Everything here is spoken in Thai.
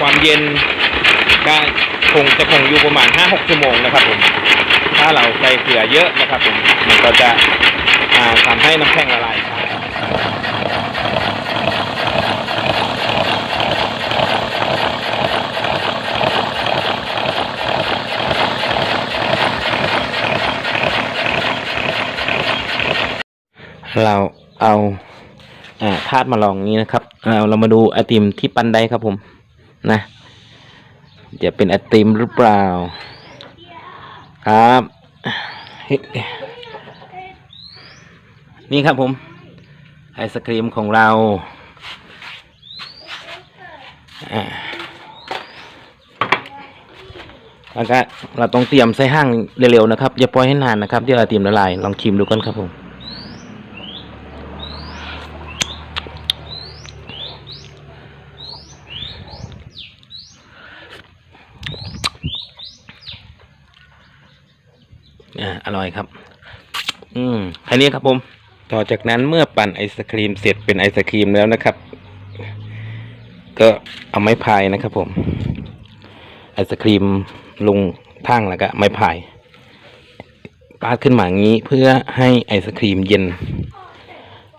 ความเย็นก็คงจะคงอยู่ประมาณ 5-6 ชั่วโมงนะครับผม ถ้าเราใส่เกลือเยอะนะครับผม มันก็จะทำให้น้ำแข็งละลายเราเอาอ่าธาตุมาลองนี้นะครับ เราเรามาดูไอติมที่ปันไดครับผม นะจะเป็นไอติมหรือเปล่า ครับ นี่ครับผม ไอศครีมของเราอ่าแล้วก็เราต้องเตรียมใส่ห้างเร็วๆนะครับ อย่าปล่อยให้นานนะครับเดี๋ยวไอติมละลาย ลองชิมดูกันครับผม อ่าอร่อยครับ อืมแค่นี้ครับผม ต่อจากนั้นเมื่อปั่นไอศครีมเสร็จเป็นไอศครีมแล้วนะครับ ก็เอาไม้พายนะครับ ผม ไอศครีมลงทั้งแล้วก็ไม้พายปาดขึ้นมาอย่างนี้เพื่อให้ไอศครีมเย็น